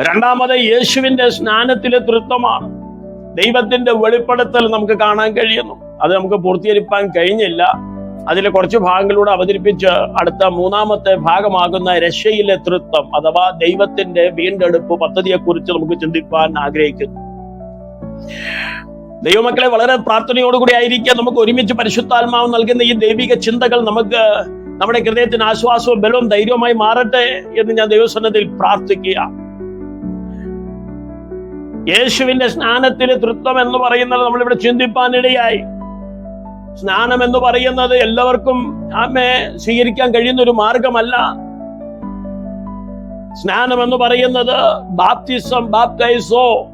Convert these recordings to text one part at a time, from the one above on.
രണ്ടാമത് യേശുവിന്റെ സ്നാനത്തിലെ തൃത്വമാണ്. ദൈവത്തിന്റെ വെളിപ്പെടുത്തൽ നമുക്ക് കാണാൻ കഴിയുന്നു. അത് നമുക്ക് പൂർത്തീകരിപ്പാൻ കഴിഞ്ഞില്ല. അതിലെ കുറച്ച് ഭാഗങ്ങളിലൂടെ അവതരിപ്പിച്ച് അടുത്ത മൂന്നാമത്തെ ഭാഗമാകുന്ന രക്ഷയിലെ തൃത്വം അഥവാ ദൈവത്തിന്റെ വീണ്ടെടുപ്പ് പദ്ധതിയെക്കുറിച്ച് നമുക്ക് ചിന്തിക്കാൻ ആഗ്രഹിക്കുന്നു. ദൈവമക്കളെ വളരെ പ്രാർത്ഥനയോടുകൂടി ആയിരിക്കാം നമുക്ക് ഒരുമിച്ച് പരിശുദ്ധാത്മാവ് നൽകുന്ന ഈ ദൈവിക ചിന്തകൾ നമുക്ക് നമ്മുടെ ഹൃദയത്തിന് ആശ്വാസവും ബലവും ധൈര്യവുമായി മാറട്ടെ എന്ന് ഞാൻ ദൈവസന്നതിൽ പ്രാർത്ഥിക്കുക യേശുവിന്റെ സ്നാനത്തിന് തൃത്വം എന്ന് പറയുന്നത് നമ്മളിവിടെ ചിന്തിപ്പാനിടയായി. സ്നാനം എന്ന് പറയുന്നത് എല്ലാവർക്കും ആമെ സ്വീകരിക്കാൻ കഴിയുന്ന ഒരു മാർഗമല്ല. സ്നാനം എന്ന് പറയുന്നത് ബാപ്തിസം ബാപ്തൈസോ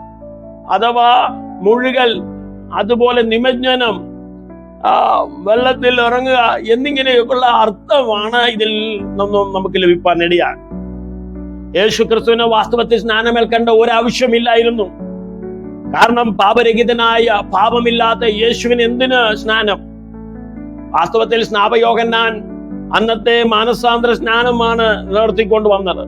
അഥവാ മുഴുകൽ അതുപോലെ നിമജ്ഞനം വെള്ളത്തിൽ ഇറങ്ങുക എന്നിങ്ങനെയൊക്കെയുള്ള അർത്ഥമാണ് ഇതിൽ നിന്നും നമുക്ക് ലഭിക്കാനിടയാണ് യേശു ക്രിസ്തുവിന് വാസ്തവത്തിൽ സ്നാനമേൽക്കേണ്ട ഒരാവശ്യമില്ലായിരുന്നു. കാരണം പാപരഹിതനായ പാപമില്ലാത്ത യേശുവിന് എന്തിന് സ്നാനം? വാസ്തവത്തിൽ സ്നാപയോഗന്നാൻ അന്നത്തെ മാനസാന്തര സ്നാനമാണ് നിലനിർത്തിക്കൊണ്ട് വന്നത്.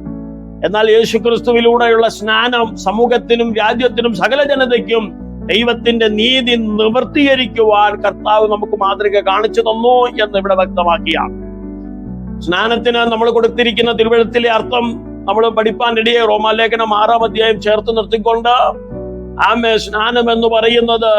എന്നാൽ യേശു ക്രിസ്തുവിലൂടെയുള്ള സ്നാനം സമൂഹത്തിനും രാജ്യത്തിനും സകല ജനതയ്ക്കും ദൈവത്തിന്റെ നീതി നിവർത്തീകരിക്കുവാൻ കർത്താവ് നമുക്ക് മാതൃക കാണിച്ചു തന്നു എന്ന് ഇവിടെ വ്യക്തമാക്കിയ സ്നാനത്തിന് നമ്മൾ കൊടുത്തിരിക്കുന്ന തിരുവഴുത്തിലെ അർത്ഥം നമ്മൾ പഠിപ്പാനിടയെ റോമാലേഖനം ആറാം അധ്യായം ചേർത്ത് നിർത്തിക്കൊണ്ട് ആമെ സ്നാനം എന്ന് പറയുന്നത്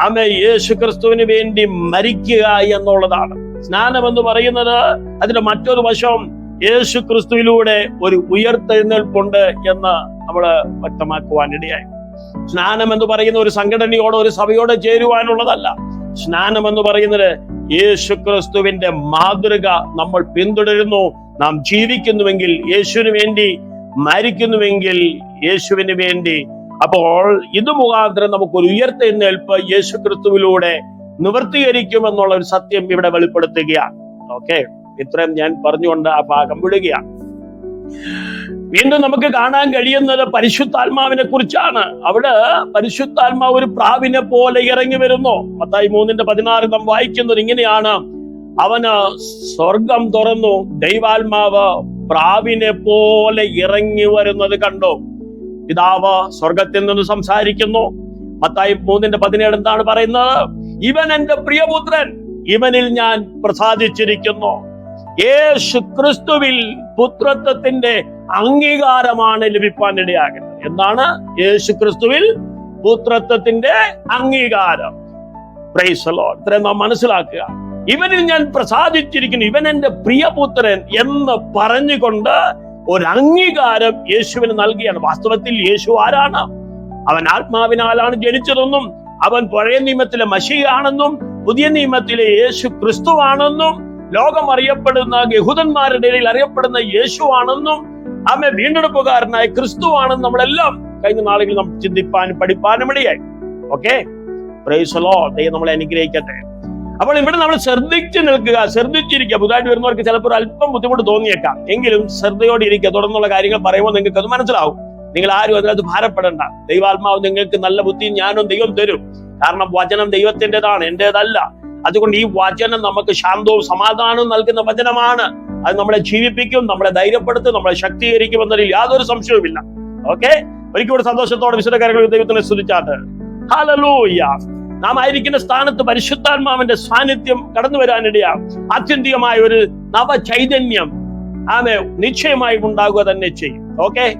ആമേ യേശു ക്രിസ്തുവിന് വേണ്ടി മരിക്കുക എന്നുള്ളതാണ്. സ്നാനം എന്ന് പറയുന്നത് അതിന്റെ മറ്റൊരു വശം യേശു ക്രിസ്തുവിലൂടെ ഒരു ഉയർത്തെഴുന്നേൽപ്പുണ്ട് എന്ന് നമ്മൾ വ്യക്തമാക്കുവാനിടയായി. സ്നാനം എന്ന് പറയുന്ന ഒരു സംഘടനയോട് ഒരു സഭയോട് ചേരുവാനുള്ളതല്ല. സ്നാനം എന്ന് പറയുന്നത് യേശു ക്രിസ്തുവിന്റെ മാതൃക നമ്മൾ പിന്തുടരുന്നു. നാം ജീവിക്കുന്നുവെങ്കിൽ യേശുവിന് വേണ്ടി മരിക്കുന്നുവെങ്കിൽ യേശുവിന് വേണ്ടി അപ്പോൾ ഇത് മുഖാന്തരം നമുക്ക് ഒരു ഉയർത്തെഴുന്നേൽപ്പ് യേശു ക്രിസ്തുവിലൂടെ നിവർത്തീകരിക്കുമെന്നുള്ള ഒരു സത്യം ഇവിടെ വെളിപ്പെടുത്തുകയാണ്. ഓക്കെ? ഇത്രയും ഞാൻ പറഞ്ഞുകൊണ്ട് ആ ഭാഗം വിടുകയാണ്. വീണ്ടും നമുക്ക് കാണാൻ കഴിയുന്നത് പരിശുദ്ധാത്മാവിനെ കുറിച്ചാണ്. അവിടെ പരിശുദ്ധാത്മാവ് ഒരു പ്രാവിനെ പോലെ ഇറങ്ങി വരുന്നു. പത്തായി മൂന്നിന്റെ പതിനാറ് നാം വായിക്കുന്നത് ഇങ്ങനെയാണ്. അവന് സ്വർഗം തുറന്നു. ദൈവാത്മാവ് പ്രാവിനെ പോലെ ഇറങ്ങി വരുന്നത് കണ്ടു. പിതാവ് സ്വർഗത്തിൽ നിന്ന് സംസാരിക്കുന്നു. മത്തായി മൂന്നിന്റെ പതിനേഴ് എന്താണ് പറയുന്നത്? ഇവൻ എന്റെ പ്രിയപുത്രൻ ഇവനിൽ ഞാൻ പ്രസാദിച്ചിരിക്കുന്നു. യേശു ക്രിസ്തുവിൽ പുത്രത്വത്തിന്റെ അംഗീകാരമാണ് ലഭിക്കാൻ ഇടയാകുന്നത്. എന്താണ്? യേശു ക്രിസ്തുവിൽ പുത്രത്വത്തിന്റെ അംഗീകാരം. പ്രൈസലോ ഇത്രയും നാം മനസ്സിലാക്കുക. ഇവനിൽ ഞാൻ പ്രസാദിച്ചിരിക്കുന്നു. ഇവൻ എന്റെ പ്രിയപുത്രൻ എന്ന് പറഞ്ഞുകൊണ്ട് ഒരു അംഗീകാരം യേശുവിന് നൽകിയാണ്. വാസ്തവത്തിൽ യേശു ആരാണ്? അവൻ ആത്മാവിനാലാണ് ജനിച്ചതെന്നും അവൻ പഴയ നിയമത്തിലെ മഷിയാണെന്നും പുതിയ നിയമത്തിലെ യേശു ക്രിസ്തുവാണെന്നും ലോകം അറിയപ്പെടുന്ന യഹൂദന്മാരുടെ ഇടയിൽ അറിയപ്പെടുന്ന യേശു ആണെന്നും വീണ്ടെടുപ്പുകാരനായ ക്രിസ്തുവാണെന്ന് നമ്മളെല്ലാം കഴിഞ്ഞ നാളുകളിൽ നമ്മൾ ചിന്തിപ്പാനും പഠിപ്പാനും ഇടയായി. ഓക്കെ പ്രൈസലോ ദൈവം നമ്മളെ അനുഗ്രഹിക്കട്ടെ. അപ്പോൾ ഇവിടെ നമ്മൾ ശ്രദ്ധിച്ച് നിൽക്കുക ശ്രദ്ധിച്ചിരിക്കുക. പുതുതായിട്ട് വരുന്നവർക്ക് ചിലപ്പോൾ അല്പം ബുദ്ധിമുട്ട് തോന്നിയേക്കാം. എങ്കിലും ശ്രദ്ധയോടെ ഇരിക്കുക. തുടർന്നുള്ള കാര്യങ്ങൾ പറയുമ്പോൾ നിങ്ങൾക്ക് അത് മനസ്സിലാവും. നിങ്ങൾ ആരും അതിനകത്ത് ഭാരപ്പെടേണ്ട. ദൈവാത്മാവ് നിങ്ങൾക്ക് നല്ല ബുദ്ധിയും ഞാനും ദൈവം തരും. കാരണം വചനം ദൈവത്തിന്റെതാണ് എന്റേതല്ല അതുകൊണ്ട് ഈ വചനം നമുക്ക് ശാന്തവും സമാധാനവും നൽകുന്ന വചനമാണ്. അത് നമ്മളെ ജീവിപ്പിക്കും നമ്മളെ ധൈര്യപ്പെടുത്തും നമ്മളെ ശക്തീകരിക്കും എന്നതിൽ യാതൊരു സംശയവുമില്ല. ഓക്കെ ഒരിക്കലും സന്തോഷത്തോടെ വിശുദ്ധ കാര്യങ്ങൾ ദൈവത്തിനെ സ്തുതിച്ചാട്ട് ഹല്ലേലൂയ നാം ആയിരിക്കുന്ന സ്ഥാനത്ത് പരിശുദ്ധാത്മാവിന്റെ സാന്നിധ്യം കടന്നു വരാനിടയാം ആത്യന്തികമായ ഒരു നവ ചൈതന്യം ആമെ നിശ്ചയമായും ഉണ്ടാകുക തന്നെ ചെയ്യും. ഓക്കെ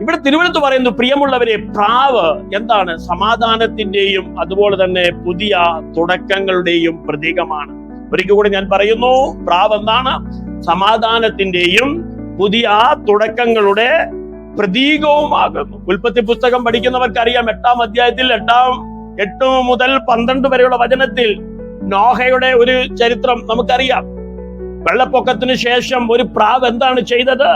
ഇവിടെ തിരുവനന്തപുരത്ത് പറയുന്നു പ്രിയമുള്ളവരെ പ്രാവ് എന്താണ്? സമാധാനത്തിന്റെയും അതുപോലെ തന്നെ പുതിയ തുടക്കങ്ങളുടെയും പ്രതീകമാണ്. ഒരിക്കൽ കൂടി ഞാൻ പറയുന്നു പ്രാവ് എന്താണ്? സമാധാനത്തിന്റെയും പുതിയ തുടക്കങ്ങളുടെ പ്രതീകവുമാകുന്നു. ഉൽപ്പത്തി പുസ്തകം പഠിക്കുന്നവർക്ക് അറിയാം എട്ടാം അധ്യായത്തിൽ എട്ടാം എട്ട് മുതൽ പന്ത്രണ്ട് വരെയുള്ള വചനത്തിൽ നോഹയുടെ ഒരു ചരിത്രം നമുക്കറിയാം. വെള്ളപ്പൊക്കത്തിന് ശേഷം ഒരു പ്രാവ് എന്താണ് ചെയ്തത്?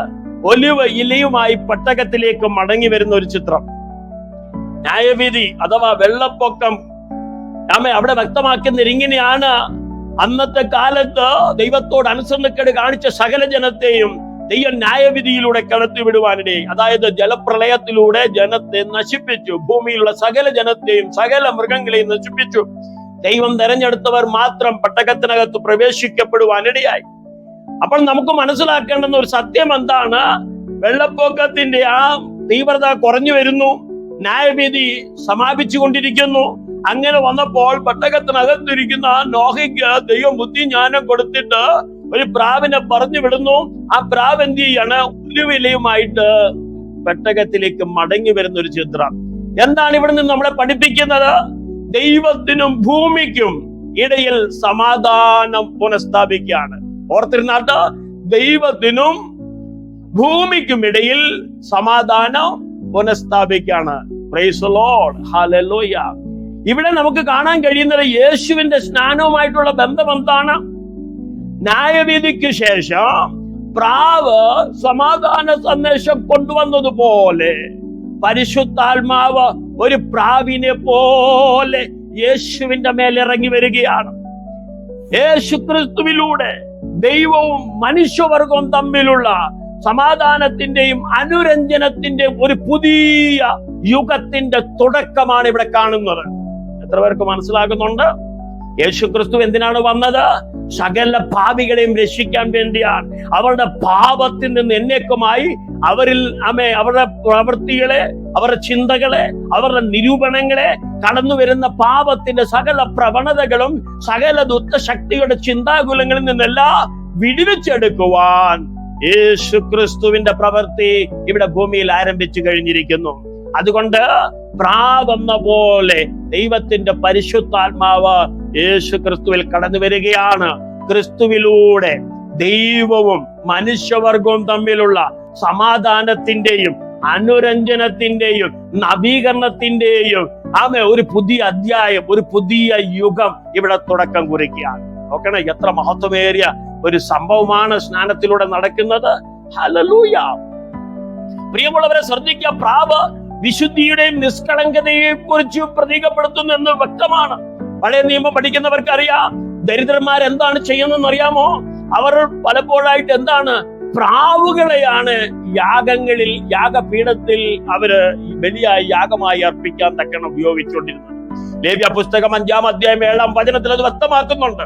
ഒലിവ് ഇലയുമായി പട്ടകത്തിലേക്ക് മടങ്ങി വരുന്ന ഒരു ചിത്രം. ന്യായവിധി അഥവാ വെള്ളപ്പൊക്കം നമ്മെ അവിടെ വ്യക്തമാക്കുന്നത് ഇങ്ങനെയാണ് അന്നത്തെ കാലത്ത് ദൈവത്തോട് അനുസരണക്കേട് കാണിച്ച സകല ജനത്തെയും ദൈവം ന്യായവിധിയിലൂടെ കടത്തിവിടുവാനിടേ അതായത് ജലപ്രളയത്തിലൂടെ ജനത്തെ നശിപ്പിച്ചു. ഭൂമിയിലുള്ള സകല ജനത്തെയും സകല മൃഗങ്ങളെയും നശിപ്പിച്ചു. ദൈവം തെരഞ്ഞെടുത്തവർ മാത്രം പട്ടകത്തിനകത്ത് പ്രവേശിക്കപ്പെടുവാനിടയായി. അപ്പോൾ നമുക്ക് മനസ്സിലാക്കേണ്ടുന്ന ഒരു സത്യം എന്താണ്? വെള്ളപ്പൊക്കത്തിന്റെ ആ തീവ്രത കുറഞ്ഞു വരുന്നു. ന്യായവിധി സമാപിച്ചു കൊണ്ടിരിക്കുന്നു അങ്ങനെ വന്നപ്പോൾ പെട്ടകത്തിനകത്തിരിക്കുന്ന നോഹയ്ക്ക് ദൈവം ബുദ്ധിജ്ഞാനം കൊടുത്തിട്ട് ഒരു പ്രാവിനെ പറഞ്ഞു വിടുന്നു. ആ പ്രാവ് എന്ത് ചെയ്യാണ്? ഉരുവിലയുമായിട്ട് പെട്ടകത്തിലേക്ക് മടങ്ങി വരുന്ന ഒരു ചിത്രം. എന്താണ് ഇവിടെ നിന്ന് നമ്മളെ പഠിപ്പിക്കുന്നത്? ദൈവത്തിനും ഭൂമിക്കും ഇടയിൽ സമാധാനം പുനഃസ്ഥാപിക്കുകയാണ്. ഓർത്തിരുന്നാട്ട് ദൈവത്തിനും ഭൂമിക്കും ഇടയിൽ സമാധാനം പുനഃസ്ഥാപിക്കുകയാണ്. ഇവിടെ നമുക്ക് കാണാൻ കഴിയുന്നത് യേശുവിന്റെ സ്നാനവുമായിട്ടുള്ള ബന്ധം എന്താണ്? ന്യായവിധിക്ക് ശേഷം പ്രാവ് സമാധാന സന്ദേശം കൊണ്ടുവന്നതുപോലെ പരിശുദ്ധാത്മാവ് ഒരു പ്രാവിനെ പോലെ യേശുവിന്റെ മേൽ ഇറങ്ങി വരികയാണ്. യേശു ക്രിസ്തുവിലൂടെ ദൈവവും മനുഷ്യവർഗവും തമ്മിലുള്ള സമാധാനത്തിന്റെയും അനുരഞ്ജനത്തിന്റെയും ഒരു പുതിയ യുഗത്തിന്റെ തുടക്കമാണ് ഇവിടെ കാണുന്നത്. എത്ര പേർക്ക് മനസ്സിലാകുന്നുണ്ട്? യേശു ക്രിസ്തു എന്തിനാണ് വന്നത്? സകല പാപികളെയും രക്ഷിക്കാൻ വേണ്ടിയാണ്. അവരുടെ പാപത്തിൽ നിന്ന് എന്നേക്കുമായി അവരിൽ അമേ അവരുടെ പ്രവൃത്തികളെ അവരുടെ ചിന്തകളെ അവരുടെ നിരൂപണങ്ങളെ കടന്നു വരുന്ന പാപത്തിന്റെ സകല പ്രവണതകളും സകല ദുഷ്ടശക്തിയുടെ ചിന്താകുലങ്ങളിൽ നിന്നെല്ലാം വിടുവിച്ചെടുക്കുവാൻ യേശു ക്രിസ്തുവിന്റെ പ്രവൃത്തി ഇവിടെ ഭൂമിയിൽ ആരംഭിച്ചു കഴിഞ്ഞിരിക്കുന്നു. അതുകൊണ്ട് പ്രാവെന്ന പോലെ ദൈവത്തിന്റെ പരിശുദ്ധാത്മാവ് യേശു ക്രിസ്തുവിൽ കടന്നു വരികയാണ്. ക്രിസ്തുവിലൂടെ ദൈവവും മനുഷ്യവർഗവും തമ്മിലുള്ള സമാധാനത്തിന്റെയും അനുരഞ്ജനത്തിന്റെയും നവീകരണത്തിന്റെയും ആമെ ഒരു പുതിയ അധ്യായം ഒരു പുതിയ യുഗം ഇവിടെ തുടക്കം കുറിക്കുകയാണ്. നോക്കണേ എത്ര മഹത്വമേറിയ ഒരു സംഭവമാണ് സ്നാനത്തിലൂടെ നടക്കുന്നത്. ഹലലൂയ പ്രിയമുള്ളവരെ ശ്രദ്ധിക്കുക പ്രാവ് വിശുദ്ധിയുടെയും നിഷ്കളങ്കതയെയും കുറിച്ച് പ്രതീകപ്പെടുത്തുന്നു എന്ന് വ്യക്തമാണ്. പഴയ നിയമം പഠിക്കുന്നവർക്ക് അറിയാം ദരിദ്രന്മാർ എന്താണ് ചെയ്യുന്നതെന്ന് അറിയാമോ? അവർ പലപ്പോഴായിട്ട് എന്താണ്? പ്രാവുകളെയാണ് യാഗങ്ങളിൽ യാഗപീഠത്തിൽ അവർ ബലിയായി യാഗമായി അർപ്പിക്കാൻ തക്കണം ഉപയോഗിച്ചുകൊണ്ടിരുന്നത്. ലേവ്യ പുസ്തകം അഞ്ചാം അധ്യായം ഏഴാം വചനത്തിൽ അത് വ്യക്തമാക്കുന്നുണ്ട്.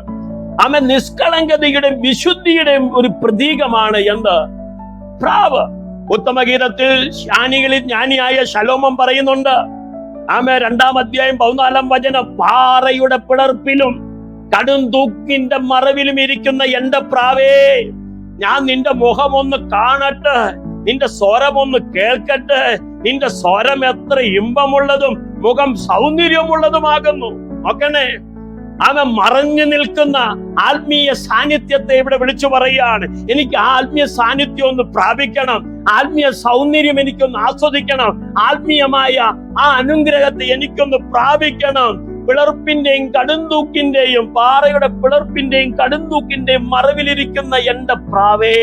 ആമ നിഷ്കളങ്കതയുടെയും വിശുദ്ധിയുടെയും ഒരു പ്രതീകമാണ് എന്ത്? പ്രാവ്. ഉത്തമഗീതത്തിൽ ജ്ഞാനികളിൽ ജ്ഞാനിയായ ശലോമം പറയുന്നുണ്ട്. ആമ രണ്ടാം അധ്യായം പതിനാലാം വചനം പാറയുടെ പിളർപ്പിലും കടും തൂക്കിന്റെ മറവിലും ഇരിക്കുന്ന എന്റെ പ്രാവേ ഞാൻ നിന്റെ മുഖം ഒന്ന് കാണട്ടെ നിന്റെ സ്വരം ഒന്ന് കേൾക്കട്ടെ നിന്റെ സ്വരം എത്ര ഇമ്പമുള്ളതും മുഖം സൗന്ദര്യമുള്ളതുമാകുന്നു. നോക്കണേ അവൻ മറഞ്ഞു നിൽക്കുന്ന ആത്മീയ സാന്നിധ്യത്തെ ഇവിടെ വിളിച്ചു പറയുകയാണ്. എനിക്ക് ആത്മീയ സാന്നിധ്യം ഒന്ന് പ്രാപിക്കണം. ആത്മീയ സൗന്ദര്യം എനിക്കൊന്ന് ആസ്വദിക്കണം. ആത്മീയമായ ആ അനുഗ്രഹത്തെ എനിക്കൊന്ന് പ്രാപിക്കണം. പിളർപ്പിന്റെയും കടുന്തൂക്കിന്റെയും പാറയുടെ പിളർപ്പിന്റെയും കടുന്തൂക്കിന്റെയും മറവിലിരിക്കുന്ന എന്റെ പ്രാവേ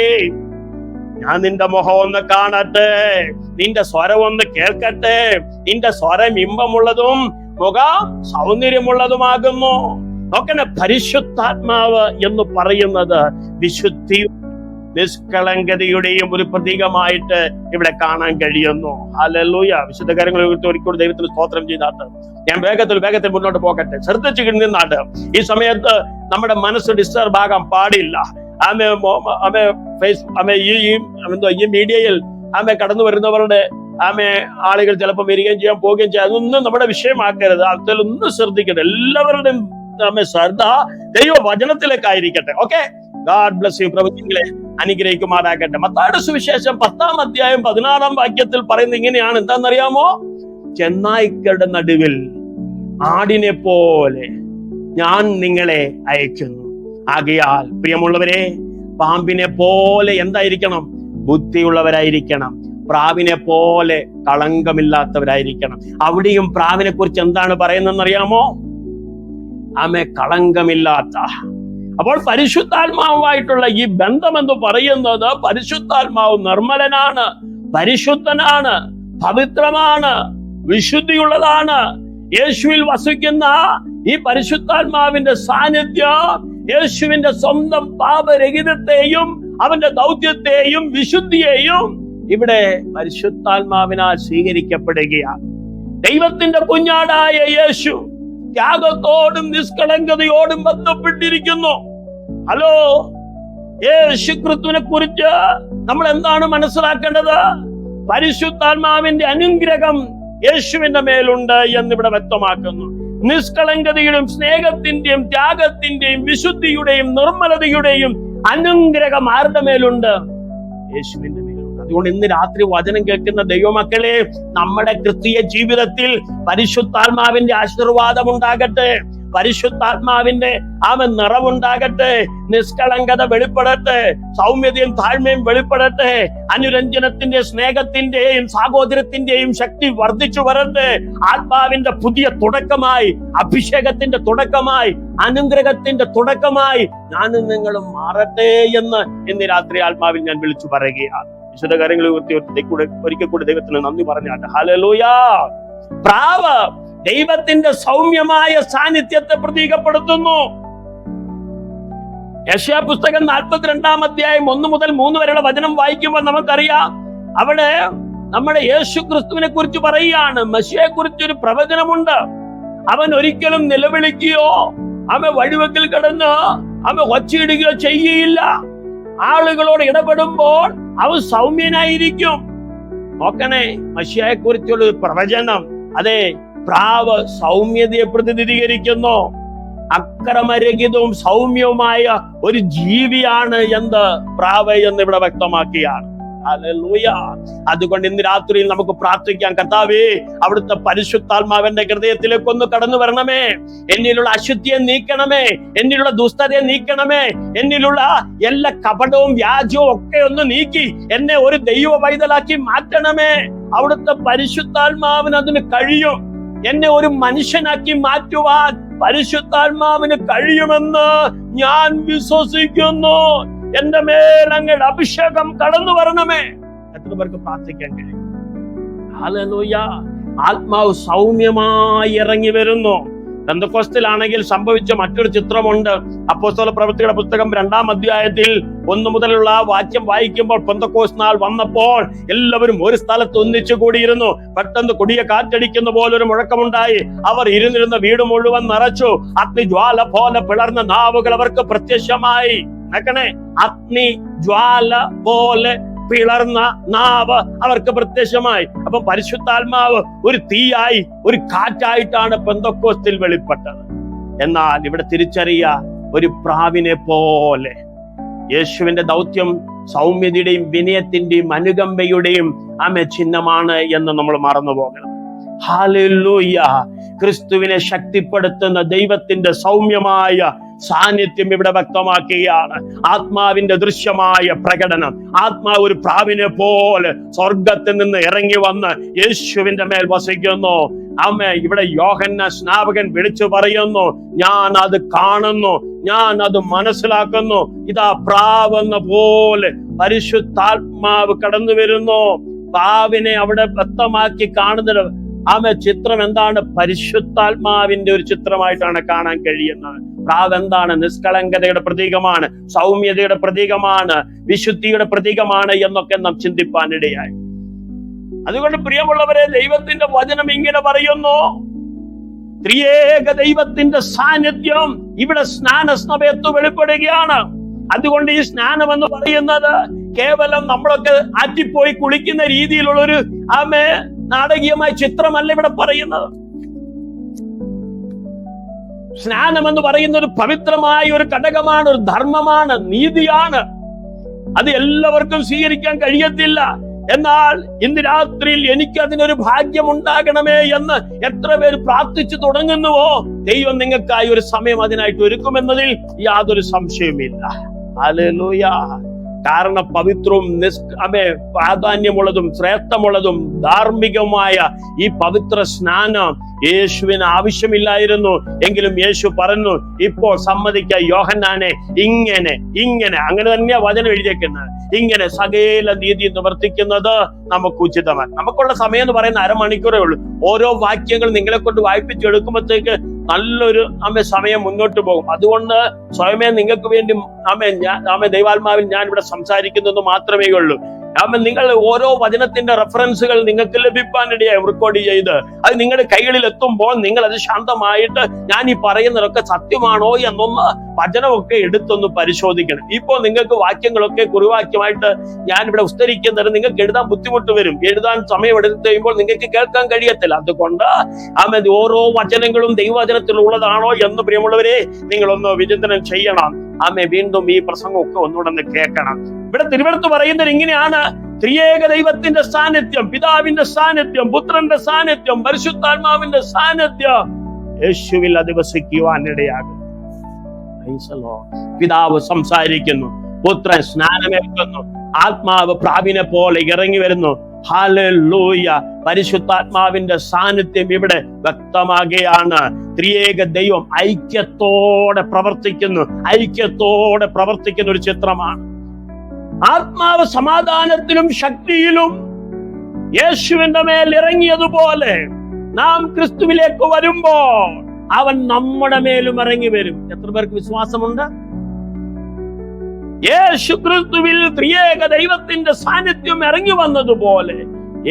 ഞാൻ നിന്റെ മുഖം ഒന്ന് കാണട്ടെ. നിന്റെ സ്വരം ഒന്ന് കേൾക്കട്ടെ. നിന്റെ സ്വരം ഇമ്പമുള്ളതും മുഖ സൗന്ദര്യമുള്ളതുമാകുന്നു. നോക്കണേ പരിശുദ്ധാത്മാവ് എന്ന് പറയുന്നത് വിശുദ്ധി നിഷ്കളങ്കതയുടെയും ഒരു പ്രതീകമായിട്ട് ഇവിടെ കാണാൻ കഴിയുന്നു. അലലൂയ വിശുദ്ധ കാര്യങ്ങൾ ഒരിക്കലും ദൈവത്തിന് സ്തോത്രം ചെയ്താട്ട് ഞാൻ വേഗത്തിൽ വേഗത്തിൽ മുന്നോട്ട് പോകട്ടെ. ശ്രദ്ധിച്ചു നിന്നാട്ട് ഈ സമയത്ത് നമ്മുടെ മനസ്സ് ഡിസ്റ്റർബ് ആകാൻ പാടില്ല. ആമെ ആമെ ഫേസ് ആമെ ഈ എന്തോ ഈ മീഡിയയിൽ ആമെ കടന്നു വരുന്നവരുടെ ആമെ ആളുകൾ ചിലപ്പോൾ വരികയും ചെയ്യാൻ പോവുകയും ചെയ്യാം. അതൊന്നും നമ്മുടെ വിഷയമാക്കരുത്. അതിലൊന്നും ശ്രദ്ധിക്കട്ടെ എല്ലാവരുടെയും ശ്രദ്ധ ദൈവ വചനത്തിലേക്കായിരിക്കട്ടെ ഓക്കെ ഗാഡ് ബ്ലസ് യു പ്രവചനങ്ങളെ അനുഗ്രഹിക്കുമാറാകട്ടെ. മത്താട് സുവിശേഷം പത്താം അധ്യായം പതിനാറാം വാക്യത്തിൽ പറയുന്നത് ഇങ്ങനെയാണ്. എന്താണെന്നറിയാമോ? ചെന്നായ്ക്കളുടെ നടുവിൽ ആടിനെ പോലെ ഞാൻ നിങ്ങളെ അയക്കുന്നു. ആകയാൽ പ്രിയമുള്ളവരെ പാമ്പിനെ പോലെ എന്തായിരിക്കണം? ബുദ്ധിയുള്ളവരായിരിക്കണം. പ്രാവിനെ പോലെ കളങ്കമില്ലാത്തവരായിരിക്കണം. അവിടെയും പ്രാവിനെ കുറിച്ച് എന്താണ് പറയുന്നതെന്ന് അറിയാമോ ആമെ കളങ്കമില്ലാത്ത അപ്പോൾ പരിശുദ്ധാത്മാവുമായിട്ടുള്ള ഈ ബന്ധം എന്ന് പറയുന്നത് പരിശുദ്ധാത്മാവ് നിർമ്മലനാണ് പരിശുദ്ധനാണ് പവിത്രമാണ് വിശുദ്ധിയുള്ളതാണ്. യേശുവിൽ വസിക്കുന്ന ഈ പരിശുദ്ധാത്മാവിന്റെ സാന്നിധ്യം യേശുവിന്റെ സ്വന്തം പാപരഹിതത്തെയും അവന്റെ ദൗത്യത്തെയും വിശുദ്ധിയെയും ഇവിടെ പരിശുദ്ധാത്മാവിനാൽ സ്വീകരിക്കപ്പെടുകയാണ്. ദൈവത്തിന്റെ കുഞ്ഞാടായ യേശു ത്യാഗത്തോടും നിഷ്കളങ്കതയോടും ബന്ധപ്പെട്ടിരിക്കുന്നു. ഹലോ? ഏ ക്രിസ്തുവിനെ കുറിച്ച് നമ്മൾ എന്താണ് മനസ്സിലാക്കേണ്ടത്? പരിശുദ്ധാത്മാവിന്റെ അനുഗ്രഹം യേശുവിന്റെ മേലുണ്ട് എന്ന് ഇവിടെ വ്യക്തമാക്കുന്നു. നിഷ്കളങ്കതയുടെയും സ്നേഹത്തിന്റെയും ത്യാഗത്തിന്റെയും വിശുദ്ധിയുടെയും നിർമ്മലതയുടെയും അനുഗ്രഹം ആരുടെ മേലുണ്ട്? യേശുവിന്റെ അതുകൊണ്ട് ഇന്ന് രാത്രി വചനം കേൾക്കുന്ന ദൈവമക്കളെ നമ്മുടെ ക്രിസ്തീയ ജീവിതത്തിൽ പരിശുദ്ധാത്മാവിന്റെ ആശീർവാദം ഉണ്ടാകട്ടെ. പരിശുദ്ധാത്മാവിന്റെ ആമ നിറവുണ്ടാകട്ടെ. നിഷ്കളങ്കത വെളിപ്പെടട്ടെ. സൗമ്യതയും താഴ്മയും വെളിപ്പെടട്ടെ. അനുരഞ്ജനത്തിന്റെ സ്നേഹത്തിന്റെയും സാഹോദര്യത്തിന്റെയും ശക്തി വർദ്ധിച്ചു വരട്ടെ. ആത്മാവിന്റെ പുതിയ തുടക്കമായി അഭിഷേകത്തിന്റെ തുടക്കമായി അനുഗ്രഹത്തിന്റെ തുടക്കമായി ഞാനും നിങ്ങളും മാറട്ടെ എന്ന് ഇന്ന് രാത്രി ആത്മാവിൽ ഞാൻ വിളിച്ചു പറയുകയാണ്. വിശുദ്ധ കാര്യങ്ങൾ കൂടെ ഒരിക്കൽ കൂടെ ദൈവത്തിന് നന്ദി പറഞ്ഞാട്ടെ ഹലലൂയാ പ്രാവ് ദൈവത്തിന്റെ സൗമ്യമായ സാന്നിധ്യത്തെ പ്രതീകപ്പെടുത്തുന്നു. യശ്യാ പുസ്തകം നാൽപ്പത്തിരണ്ടാം അധ്യായം ഒന്ന് മുതൽ മൂന്ന് വരെയുള്ള വചനം വായിക്കുമ്പോൾ നമുക്കറിയാം അവിടെ നമ്മുടെ യേശു ക്രിസ്തുവിനെ കുറിച്ച് പറയുകയാണ്. മഷിയെ കുറിച്ച് ഒരു പ്രവചനമുണ്ട്. അവൻ ഒരിക്കലും നിലവിളിക്കുകയോ അവൻ വഴിവെക്കിൽ കിടന്ന് അവൻ ഒച്ചയിടുകയോ ചെയ്യുകയില്ല. ആളുകളോട് ഇടപെടുമ്പോൾ അവ സൗമ്യനായിരിക്കും. നോക്കണേ മഷിയായെ കുറിച്ചുള്ള പ്രവചനം. അതെ പ്രാവ് സൗമ്യതയെ പ്രതിനിധീകരിക്കുന്നു. അക്രമരഹിതവും സൗമ്യവുമായ ഒരു ജീവിയാണ് എന്ത്? പ്രാവ് എന്ന് ഇവിടെ വ്യക്തമാക്കിയാണ്. അതുകൊണ്ട് ഇന്ന് രാത്രിയിൽ നമുക്ക് പ്രാർത്ഥിക്കാം. കർത്താവേ അവിടുത്തെ പരിശുദ്ധാത്മാവന്റെ ഹൃദയത്തിലേക്ക് ഒന്ന് കടന്നു വരണമേ. എന്നിലുള്ള അശുദ്ധിയെ നീക്കണമേ. എന്നിലുള്ള ദുസ്തതയെ നീക്കണമേ. എന്നിലുള്ള എല്ലാ കപടവും വ്യാജവും ഒക്കെ ഒന്ന് നീക്കി എന്നെ ഒരു ദൈവ പൈതലാക്കി മാറ്റണമേ. അവിടുത്തെ പരിശുദ്ധാത്മാവിന് അതിന് കഴിയും. എന്നെ ഒരു മനുഷ്യനാക്കി മാറ്റുവാൻ പരിശുദ്ധാത്മാവിന് കഴിയുമെന്ന് ഞാൻ വിശ്വസിക്കുന്നു. എന്റെ മേൽ അങ്ങയുടെ അഭിഷേകം കടന്നു വരണമേ. എത്ര പേർക്ക് പ്രാർത്ഥിക്കാൻ കഴിയും? ആത്മാവ് സൗമ്യമായി ഇറങ്ങി വരുന്നു. ബന്ധക്കോസ്റ്റിലാണെങ്കിൽ സംഭവിച്ച മറ്റൊരു ചിത്രമുണ്ട്. അപ്പോസ്തല പ്രവൃത്തിയുടെ പുസ്തകം രണ്ടാം അധ്യായത്തിൽ ഒന്നു മുതലുള്ള വാക്യം വായിക്കുമ്പോൾ പൊന്തക്കോസ് നാൾ വന്നപ്പോൾ എല്ലാവരും ഒരു സ്ഥലത്ത് ഒന്നിച്ചു കൂടിയിരുന്നു. പെട്ടെന്ന് കൊടിയ കാറ്റടിക്കുന്ന പോലെ ഒരു മുഴക്കമുണ്ടായി. അവർ ഇരുന്നിരുന്ന വീട് മുഴുവൻ നിറച്ചു. അഗ്നിജ്വാല പോലെ പിളർന്ന നാവുകൾ അവർക്ക് പ്രത്യക്ഷമായി. നോക്കണേ അഗ്നി ജ്വാല പോലെ പിളർന്ന നാവ് അവർക്ക് പ്രത്യക്ഷമായി. അപ്പൊ പരിശുദ്ധാത്മാവ് ഒരു തീയായി ഒരു കാറ്റായിട്ടാണ് പെന്തക്കോസ്തിൽ വെളിപ്പെട്ടത്. എന്നാൽ ഇവിടെ തിരിച്ചറിയ ഒരു പ്രാവിനെ പോലെ യേശുവിന്റെ ദൗത്യം സൗമ്യതയുടെയും വിനയത്തിന്റെയും അനുകമ്പയുടെയും ആമെ ചിഹ്നമാണ് എന്ന് നമ്മൾ മറന്നു പോകണം ഹാലൂയ്യ ക്രിസ്തുവിനെ ശക്തിപ്പെടുത്തുന്ന ദൈവത്തിന്റെ സൗമ്യമായ സാന്നിധ്യം ഇവിടെ വ്യക്തമാക്കുകയാണ്. ആത്മാവിന്റെ ദൃശ്യമായ പ്രകടനം. ആത്മാവ് ഒരു പ്രാവിനെ പോലെ സ്വർഗത്തിൽ നിന്ന് ഇറങ്ങി വന്ന് യേശുവിന്റെ മേൽ വസിക്കുന്നു. അമ്മ ഇവിടെ യോഹന്ന സ്നാപകൻ വിളിച്ചു പറയുന്നു ഞാൻ അത് കാണുന്നു ഞാൻ അത് മനസ്സിലാക്കുന്നു. ഇതാ പ്രാവെന്ന പോലെ പരിശുദ്ധാത്മാവ് കടന്നു വരുന്നു. പ്രാവിനെ അവിടെ വ്യക്തമാക്കി കാണുന്നത് ആമ ചിത്രം എന്താണ്? പരിശുദ്ധാത്മാവിന്റെ ഒരു ചിത്രമായിട്ടാണ് കാണാൻ കഴിയുന്നത്. പ്രാവ് എന്താണ് നിഷ്കളങ്കതയുടെ പ്രതീകമാണ് സൗമ്യതയുടെ പ്രതീകമാണ് വിശുദ്ധിയുടെ പ്രതീകമാണ് എന്നൊക്കെ നാം ചിന്തിപ്പാനിടയായി. അതുകൊണ്ട് പ്രിയമുള്ളവരെ ദൈവത്തിന്റെ വചനം ഇങ്ങനെ പറയുന്നു. ത്രിയേക ദൈവത്തിന്റെ സാന്നിധ്യം ഇവിടെ സ്നാന സമയത്ത് വെളിപ്പെടുകയാണ്. അതുകൊണ്ട് ഈ സ്നാനം എന്ന് പറയുന്നത് കേവലം നമ്മളൊക്കെ ആറ്റിപ്പോയി കുളിക്കുന്ന രീതിയിലുള്ള ഒരു ആമേ നാടകീയമായ ചിത്രമല്ല ഇവിടെ പറയുന്നത്. സ്നാനം എന്ന് പറയുന്ന ഒരു പവിത്രമായ ഒരു ഘടകമാണ് ഒരു ധർമ്മമാണ് നീതിയാണ്. അത് എല്ലാവർക്കും സ്വീകരിക്കാൻ കഴിയത്തില്ല. എന്നാൽ ഇന്ന് രാത്രിയിൽ എനിക്ക് അതിനൊരു ഭാഗ്യം ഉണ്ടാകണമേ എന്ന് എത്ര പേര് പ്രാർത്ഥിച്ചു തുടങ്ങുന്നുവോ? ദൈവം നിങ്ങൾക്കായി ഒരു സമയം അതിനായിട്ട് ഒരുക്കുമെന്നതിൽ യാതൊരു സംശയവുമില്ല. ഹല്ലേലൂയ. കാരണം പവിത്രവും നിസ് അമേ പ്രാധാന്യമുള്ളതും ശ്രേഷ്ഠമുള്ളതും ധാർമ്മികമായ ഈ പവിത്ര സ്നാനം യേശുവിന് ആവശ്യമില്ലായിരുന്നു. എങ്കിലും യേശു പറഞ്ഞു ഇപ്പോൾ സമ്മതിക്ക യോഹന്നാനെ ഇങ്ങനെ ഇങ്ങനെ. അങ്ങനെ തന്നെയാ വചനം എഴുതിയേക്കുന്നത്. ഇങ്ങനെ സകേല നീതി നിവർത്തിക്കുന്നത് നമുക്ക് ഉചിതമാണ്. നമുക്കുള്ള സമയം എന്ന് പറയുന്ന അരമണിക്കൂറേ ഉള്ളൂ. ഓരോ വാക്യങ്ങൾ നിങ്ങളെ കൊണ്ട് വായിപ്പിച്ചെടുക്കുമ്പോഴത്തേക്ക് നല്ലൊരു അമ്മ സമയം മുന്നോട്ട് പോകും. അതുകൊണ്ട് സ്വയമേ നിങ്ങൾക്ക് വേണ്ടി അമ്മ ഞാൻ അമ്മ ദൈവാത്മാവിൽ ഞാൻ ഇവിടെ സംസാരിക്കുന്നത് മാത്രമേ ഉള്ളൂ. ആമേൻ നിങ്ങൾ ഓരോ വചനത്തിന്റെ റെഫറൻസുകൾ നിങ്ങൾക്ക് ലഭിക്കാനിടയായി റെക്കോർഡ് ചെയ്ത്. അത് നിങ്ങളുടെ കൈകളിൽ എത്തുമ്പോൾ നിങ്ങൾ അത് ശാന്തമായിട്ട് ഞാൻ ഈ പറയുന്നതൊക്കെ സത്യമാണോ എന്നൊന്ന് വചനമൊക്കെ എടുത്തൊന്ന് പരിശോധിക്കണം. ഇപ്പോൾ നിങ്ങൾക്ക് വാക്യങ്ങളൊക്കെ കുറിവാക്യമായിട്ട് ഞാൻ ഇവിടെ ഉദ്ധരിക്കുന്നത് നിങ്ങൾക്ക് എഴുതാൻ ബുദ്ധിമുട്ട് വരും. എഴുതാൻ സമയം എടുത്ത് കഴിയുമ്പോൾ നിങ്ങൾക്ക് കേൾക്കാൻ കഴിയത്തില്ല. അതുകൊണ്ട് ആമേ ഓരോ വചനങ്ങളും ദൈവവചനത്തിലുള്ളതാണോ എന്ന് പ്രിയമുള്ളവരെ നിങ്ങളൊന്ന് വിചിന്തനം ചെയ്യണം. ആമേ വീണ്ടും ഈ പ്രസംഗമൊക്കെ ഒന്നുകൂടെ ഒന്ന് കേൾക്കണം. ഇവിടെ തിരുവനന്തപുരത്ത് പറയുന്നത് ഇങ്ങനെയാണ്. ത്രിയേക ദൈവത്തിന്റെ സാന്നിധ്യം പിതാവിന്റെ സാന്നിധ്യം പുത്രന്റെ സാന്നിധ്യം പരിശുദ്ധാത്മാവിന്റെ സാന്നിധ്യം യേശുവിൽ അധിവസിക്കുവാൻ ഇടയാകും. പിതാവ് സംസാരിക്കുന്നു പുത്രൻ സ്നാനമേൽക്കുന്നു ആത്മാവ് പ്രാവിനെ പോലെ ഇറങ്ങി വരുന്നു. ഹാലൂയ പരിശുദ്ധാത്മാവിന്റെ സാന്നിധ്യം ഇവിടെ വ്യക്തമാകുകയാണ്. ത്രിയേക ദൈവം ഐക്യത്തോടെ പ്രവർത്തിക്കുന്നു. ഐക്യത്തോടെ പ്രവർത്തിക്കുന്ന ഒരു ചിത്രമാണ്. ആത്മാവ് സമാധാനത്തിലും ശക്തിയിലും യേശുവിന്റെ മേൽ ഇറങ്ങിയതുപോലെ നാം ക്രിസ്തുവിലേക്ക് വരുമ്പോൾ അവൻ നമ്മുടെ മേലും ഇറങ്ങി വരും. എത്ര പേർക്ക് വിശ്വാസമുണ്ട്? യേശു ക്രിസ്തുവിൽ ത്രിയേക ദൈവത്തിന്റെ സാന്നിധ്യം ഇറങ്ങി വന്നതുപോലെ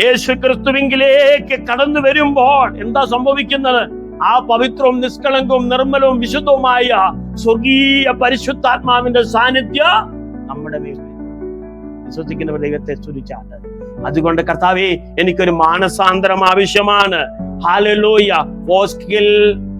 യേശു ക്രിസ്തുവിങ്കിലേക്ക് കടന്നു വരുമ്പോൾ എന്താ സംഭവിക്കുന്നത്? ആ പവിത്രവും നിഷ്കളങ്കവും നിർമ്മലവും വിശുദ്ധവുമായ സ്വർഗീയ പരിശുദ്ധാത്മാവിന്റെ സാന്നിധ്യം നമ്മുടെ മേൽ വിശ്വസിക്കുന്നവർ ദൈവത്തെ സ്തുതിച്ചാണ്. അതുകൊണ്ട് കർത്താവെ എനിക്കൊരു മാനസാന്തരം ആവശ്യമാണ്. ഹാലലോയ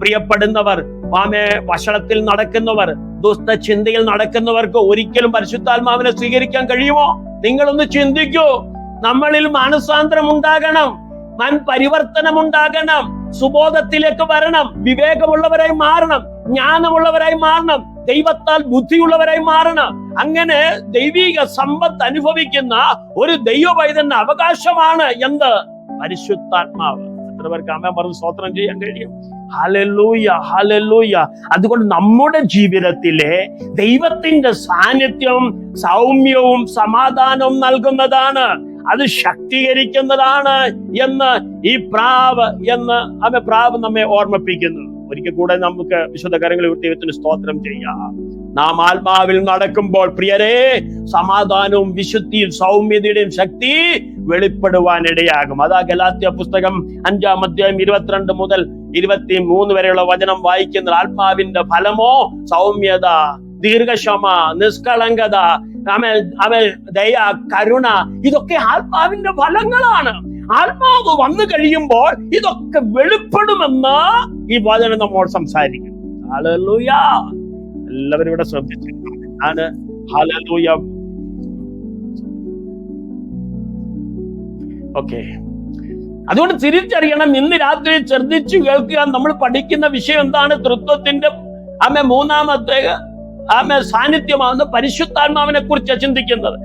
പ്രിയപ്പെടുന്നവർ ആമേ വഷളത്തിൽ നടക്കുന്നവർ ദുഷ്ടചിന്തയിൽ നടക്കുന്നവർക്ക് ഒരിക്കലും പരിശുദ്ധാത്മാവിനെ സ്വീകരിക്കാൻ കഴിയുമോ? നിങ്ങളൊന്ന് ചിന്തിക്കൂ. നമ്മളിൽ മാനസാന്തരം ഉണ്ടാകണം. മൻ പരിവർത്തനം ഉണ്ടാകണം. സുബോധത്തിലേക്ക് വരണം. വിവേകമുള്ളവരായി മാറണം. ജ്ഞാനമുള്ളവരായി മാറണം. ദൈവത്താൽ ബുദ്ധിയുള്ളവരായി മാറണം. അങ്ങനെ ദൈവിക സമ്പത്ത് അനുഭവിക്കുന്ന ഒരു ദൈവവൈതന്റെ അവകാശമാണ് എന്ത്? പരിശുദ്ധാത്മാവ്. എത്ര പേർക്ക് അമ്മ പറഞ്ഞ് സ്വോത്രം ചെയ്യാൻ കഴിയും? ഹലലൂയ ഹലലൂയ അതുകൊണ്ട് നമ്മുടെ ജീവിതത്തിലെ ദൈവത്തിന്റെ സാന്നിധ്യം സൗമ്യവും സമാധാനവും നൽകുന്നതാണ്. അത് ശക്തീകരിക്കുന്നതാണ് എന്ന് ഈ പ്രാവ് എന്ന് അവ പ്രാവ് നമ്മെ ഓർമ്മിപ്പിക്കുന്നു. ഒരിക്കൽ കൂടെ നമുക്ക് വിശുദ്ധ കരങ്ങളിൽ ദൈവത്തിന് സ്തോത്രം ചെയ്യാം. നാം ആത്മാവിൽ നടക്കുമ്പോൾ പ്രിയരെ സമാധാനവും വിശുദ്ധിയും സൗമ്യതയുടെയും ശക്തി വെളിപ്പെടുവാൻ ഇടയാകും. അതാ ഗലാത്യ പുസ്തകം അഞ്ചാം അധ്യായം ഇരുപത്തിരണ്ട് മുതൽ ഇരുപത്തി മൂന്ന് വരെയുള്ള വചനം വായിക്കുന്ന ആത്മാവിന്റെ ഫലമോ സൗമ്യത ദീർഘക്ഷമ നിഷ്കളങ്കത അവ അവ ദയ കരുണ ഇതൊക്കെ ആത്മാവിന്റെ ഫലങ്ങളാണ്. ആത്മാവ് വന്നു കഴിയുമ്പോൾ ഇതൊക്കെ വെളിപ്പെടുമെന്ന് ഈ വചനം നമ്മോട് സംസാരിക്കും ഹല്ലേലൂയ. എല്ലാവരും ഇവിടെ ശ്രദ്ധിച്ചു ഓക്കെ അതുകൊണ്ട് തിരിച്ചറിയണം ഇന്ന് രാത്രി ശ്രദ്ധിച്ചു കേൾക്കുക. നമ്മൾ പഠിക്കുന്ന വിഷയം എന്താണ്? തൃത്വത്തിന്റെ ആമെ മൂന്നാമത്തെ ആമെ സാന്നിധ്യമാകുന്ന പരിശുദ്ധാത്മാവിനെ കുറിച്ച് ചിന്തിക്കുന്നത്.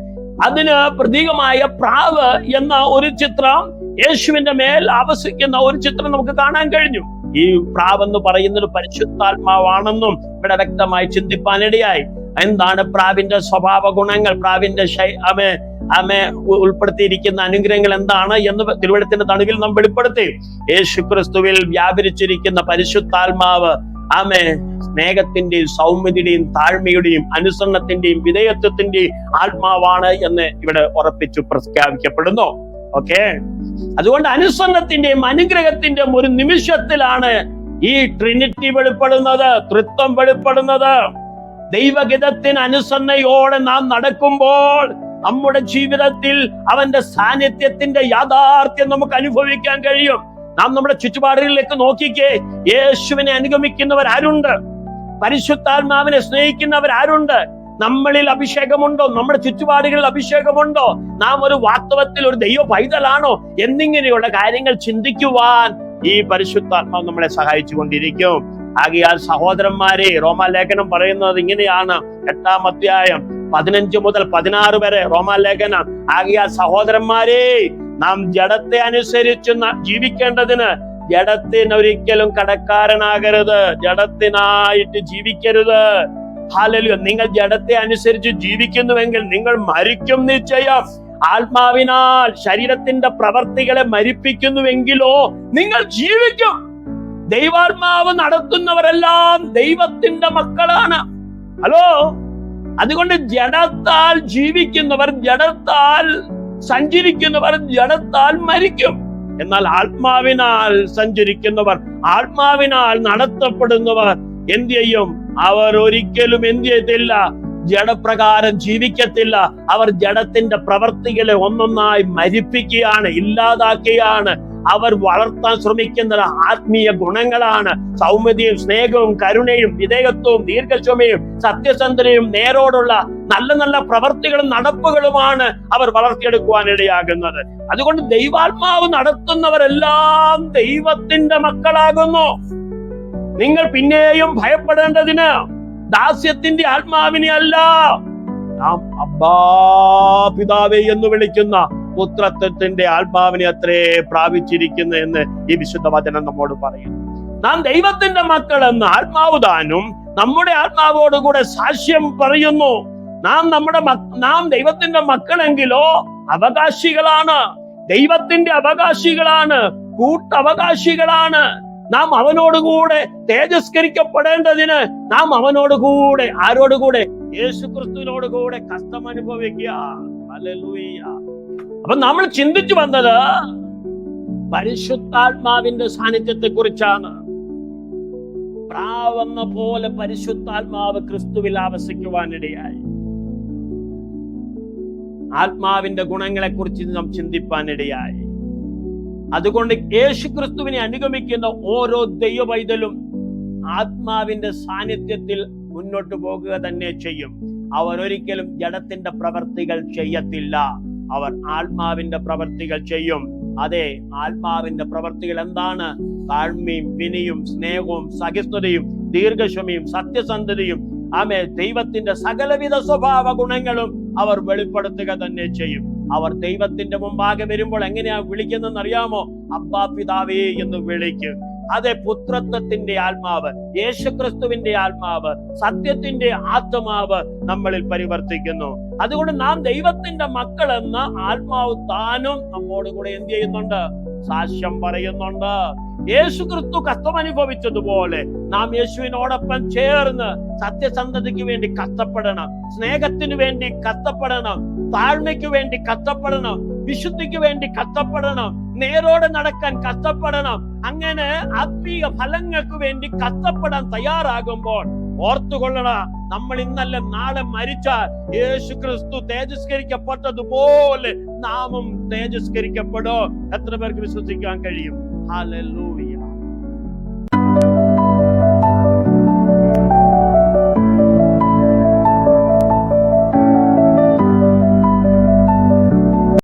അതിന് പ്രതീകമായ പ്രാവ് എന്ന ഒരു ചിത്രം യേശുവിന്റെ മേൽ ആവസിക്കുന്ന ഒരു ചിത്രം നമുക്ക് കാണാൻ കഴിഞ്ഞു. ഈ പ്രാവെന്ന് പറയുന്നത് പരിശുദ്ധാത്മാവാണെന്നും ഇവിടെ വ്യക്തമായി ചിന്തിപ്പാനിടയായി. എന്താണ് പ്രാവിന്റെ സ്വഭാവ ഗുണങ്ങൾ പ്രാവിന്റെ ആമെ ആമെ ഉൾപ്പെടുത്തിയിരിക്കുന്ന അനുഗ്രഹങ്ങൾ എന്താണ് എന്ന് തിരുവഴുത്തിന്റെ തണുവിൽ നാം വെളിപ്പെടുത്തി. യേശു ക്രിസ്തുവിൽ വ്യാപരിച്ചിരിക്കുന്ന പരിശുദ്ധാത്മാവ് ആമേ സ്നേഹത്തിന്റെയും സൗമ്യതയുടെയും താഴ്മയുടെയും അനുസരണത്തിന്റെയും വിധേയത്വത്തിന്റെയും ആത്മാവാണ് എന്ന് ഇവിടെ ഉറപ്പിച്ചു പ്രഖ്യാപിക്കപ്പെടുന്നു. ഓക്കെ? അതുകൊണ്ട് അനുസരണത്തിന്റെയും അനുഗ്രഹത്തിന്റെയും ഒരു നിമിഷത്തിലാണ് ഈ ട്രിനിറ്റി വെളിപ്പെടുന്നത് തൃത്വം വെളിപ്പെടുന്നത്. ദൈവഗിതത്തിന് അനുസരണയോടെ നാം നടക്കുമ്പോൾ നമ്മുടെ ജീവിതത്തിൽ അവന്റെ സാന്നിധ്യത്തിന്റെ യാഥാർത്ഥ്യം നമുക്ക് അനുഭവിക്കാൻ കഴിയും. നാം നമ്മുടെ ചുറ്റുപാടുകളിലേക്ക് നോക്കിക്കേ യേശുവിനെ അനുഗമിക്കുന്നവർ ആരുണ്ട് പരിശുദ്ധാത്മാവിനെ സ്നേഹിക്കുന്നവർ ആരുണ്ട് നമ്മളിൽ അഭിഷേകമുണ്ടോ? നമ്മുടെ ചുറ്റുപാടുകളിൽ അഭിഷേകമുണ്ടോ? നാം ഒരു വാസ്തവത്തിൽ ഒരു ദൈവ പൈതലാണോ എന്നിങ്ങനെയുള്ള കാര്യങ്ങൾ ചിന്തിക്കുവാൻ ഈ പരിശുദ്ധാത്മാവ് നമ്മളെ സഹായിച്ചു കൊണ്ടിരിക്കും ആകയാൽ സഹോദരന്മാരെ റോമാലേഖനം പറയുന്നത് ഇങ്ങനെയാണ്. എട്ടാം അധ്യായം പതിനഞ്ച് മുതൽ പതിനാറ് വരെ റോമാലേഖനം. ആകയാൽ സഹോദരന്മാരെ നാം ജഡത്തെ അനുസരിച്ച് ജീവിക്കേണ്ടതിന് ജഡത്തിന് ഒരിക്കലും കടക്കാരനാകരുത്. ജഡത്തിനായിട്ട് ജീവിക്കരുത്. ഹാലലു നിങ്ങൾ ജഡത്തെ അനുസരിച്ച് ജീവിക്കുന്നുവെങ്കിൽ നിങ്ങൾ മരിക്കും നിശ്ചയം. ആത്മാവിനാൽ ശരീരത്തിന്റെ പ്രവർത്തികളെ മരിപ്പിക്കുന്നുവെങ്കിലോ നിങ്ങൾ ജീവിക്കും. ദൈവാത്മാവ് നടത്തുന്നവരെല്ലാം ദൈവത്തിന്റെ മക്കളാണ്. ഹലോ? അതുകൊണ്ട് ജഡത്താൽ ജീവിക്കുന്നവർ ജഡത്താൽ സഞ്ചരിക്കുന്നവർ ജഡത്താൽ മരിക്കും. എന്നാൽ ആത്മാവിനാൽ സഞ്ചരിക്കുന്നവർ ആത്മാവിനാൽ നടത്തപ്പെടുന്നവർ എന്ത് ചെയ്യും? അവർ ഒരിക്കലും എന്ത് ചെയ്യത്തില്ല. ജഡപ്രകാരം ജീവിക്കത്തില്ല. അവർ ജഡത്തിന്റെ പ്രവർത്തികളെ ഒന്നൊന്നായി മരിപ്പിക്കുകയാണ് ഇല്ലാതാക്കുകയാണ്. അവർ വളർത്താൻ ശ്രമിക്കുന്ന ആത്മീയ ഗുണങ്ങളാണ്. സൗമ്യതയും സ്നേഹവും കരുണയും വിധേയത്വവും ദീർഘക്ഷമയും സത്യസന്ധതയും നേരോടുള്ള നല്ല നല്ല പ്രവർത്തികളും നടപ്പുകളുമാണ് അവർ വളർത്തിയെടുക്കുവാൻ ഇടയാകുന്നത്. അതുകൊണ്ട് ദൈവാത്മാവ് നടത്തുന്നവരെല്ലാം ദൈവത്തിന്റെ മക്കളാകുന്നു. നിങ്ങൾ പിന്നെയും ഭയപ്പെടേണ്ടതിന് ദാസ്യത്തിന്റെ ആത്മാവിനെ അല്ല നാം അബ്ബാ പിതാവേ എന്ന് വിളിക്കുന്ന പുത്രത്വത്തിന്റെ ആത്മാവിനെ അത്രേ പ്രാപിച്ചിരിക്കുന്നു എന്ന് ഈ വിശുദ്ധ വചനം നമ്മോട് പറയുന്നു. നാം ദൈവത്തിന്റെ മക്കൾ എന്ന് ആത്മാവ് താനും നമ്മുടെ ആത്മാവോടുകൂടെ സാക്ഷ്യം പറയുന്നു. നാം നമ്മുടെ നാം ദൈവത്തിന്റെ മക്കളെങ്കിലോ അവകാശികളാണ്. ദൈവത്തിന്റെ അവകാശികളാണ് കൂട്ടവകാശികളാണ്. നാം അവനോടുകൂടെ തേജസ്കരിക്കപ്പെടേണ്ടതിന് നാം അവനോടുകൂടെ ആരോടുകൂടെ? യേശു ക്രിസ്തുവിനോടുകൂടെ കഷ്ടം അനുഭവിക്കുക. അപ്പൊ നമ്മൾ ചിന്തിച്ചു വന്നത് പരിശുദ്ധാത്മാവിന്റെ സാന്നിധ്യത്തെ കുറിച്ചാണ് പ്രാവെന്ന പോലെ പരിശുദ്ധാത്മാവ് ക്രിസ്തുവിൽ ആവസിക്കുവാനിടയായി. ആത്മാവിന്റെ ഗുണങ്ങളെ കുറിച്ച് നാം ചിന്തിപ്പാനിടയായി. അതുകൊണ്ട് യേശു ക്രിസ്തുവിനെ അനുഗമിക്കുന്ന ഓരോ ദൈവവൈതലും ആത്മാവിന്റെ സാന്നിധ്യത്തിൽ മുന്നോട്ട് പോകുക തന്നെ ചെയ്യും. അവർ ഒരിക്കലും ജഡത്തിന്റെ പ്രവർത്തികൾ ചെയ്യത്തില്ല. അവർ ആത്മാവിന്റെ പ്രവർത്തികൾ ചെയ്യും. അതെ ആത്മാവിന്റെ പ്രവർത്തികൾ എന്താണ്? താഴ്മയും വിനിയും സ്നേഹവും സഹിഷ്ണുതയും ദീർഘക്ഷമയും സത്യസന്ധതയും ആമേ ദൈവത്തിന്റെ സകലവിധ സ്വഭാവ ഗുണങ്ങളും അവർ വെളിപ്പെടുത്തുക തന്നെ ചെയ്യും. അവർ ദൈവത്തിന്റെ മുമ്പാകെ വരുമ്പോൾ എങ്ങനെയാ വിളിക്കുന്നതെന്ന് അറിയാമോ അബ്ബാ പിതാവേ എന്ന് വിളിക്കും. അതെ പുത്രത്വത്തിന്റെ ആത്മാവ് യേശുക്രിസ്തുവിന്റെ ആത്മാവ് സത്യത്തിന്റെ ആത്മാവ് നമ്മളിൽ പരിവർത്തിക്കുന്നു. അതുകൊണ്ട് നാം ദൈവത്തിന്റെ മക്കൾ എന്ന ആത്മാവ് താനും നമ്മോട് കൂടെ എന്ത് ചെയ്യുന്നുണ്ട്? സാക്ഷ്യം പറയുന്നുണ്ട്. യേശു ക്രിസ്തു കഷ്ടം അനുഭവിച്ചതുപോലെ നാം യേശുവിനോടൊപ്പം ചേർന്ന് സത്യസന്ധതയ്ക്ക് വേണ്ടി കഷ്ടപ്പെടണം സ്നേഹത്തിന് വേണ്ടി കഷ്ടപ്പെടണം താഴ്മയ്ക്ക് വേണ്ടി കഷ്ടപ്പെടണം വിശുദ്ധിക്ക് വേണ്ടി കഷ്ടപ്പെടണം നേരോടെ നടക്കാൻ കഷ്ടപ്പെടണം. അങ്ങനെ ആത്മീയ ഫലങ്ങൾക്ക് വേണ്ടി കഷ്ടപ്പെടാൻ തയ്യാറാകുമ്പോൾ ഓർത്തുകൊള്ളണ നമ്മൾ ഇന്നല്ല നാളെ മരിച്ചാൽ യേശു ക്രിസ്തു തേജസ്കരിക്കപ്പെട്ടതുപോലെ നാമും തേജസ്കരിക്കപ്പെടും. എത്ര പേർക്ക് വിശ്വസിക്കാൻ കഴിയും? Alleluia.